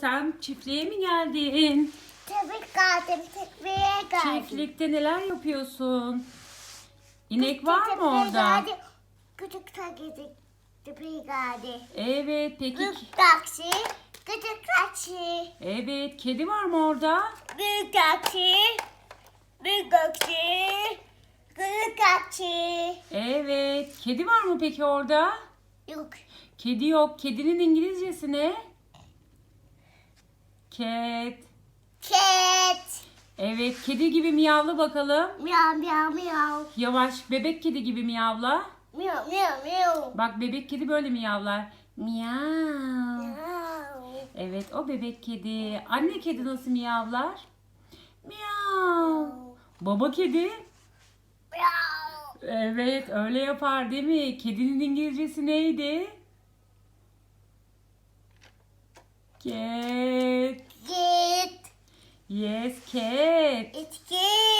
Sen çiftliğe mi geldin? Tabii geldim. Tekmeye geldim. Çiftlikte neler yapıyorsun? İnek var mı orada? Geldi. Küçük taksi. Tepeye geldi. Evet, peki. Büyük taksi. Küçük taksi. Evet, kedi var mı orada? Büyük taksi. Büyük taksi. Küçük taksi. Evet, kedi var mı peki orada? Yok. Kedi yok. Kedinin İngilizcesi ne? Cat. Cat. Evet, kedi gibi miyavla bakalım. Miyav miyav miyav. Yavaş, bebek kedi gibi miyavla. Miyav miyav miyav. Bak bebek kedi böyle miyavlar. Miyav. Miyav. Evet, o bebek kedi. Anne kedi nasıl miyavlar? Miyav. Baba kedi? Miyav. Evet, öyle yapar değil mi? Kedinin İngilizcesi neydi? Cat. Yes, cat. It's cat.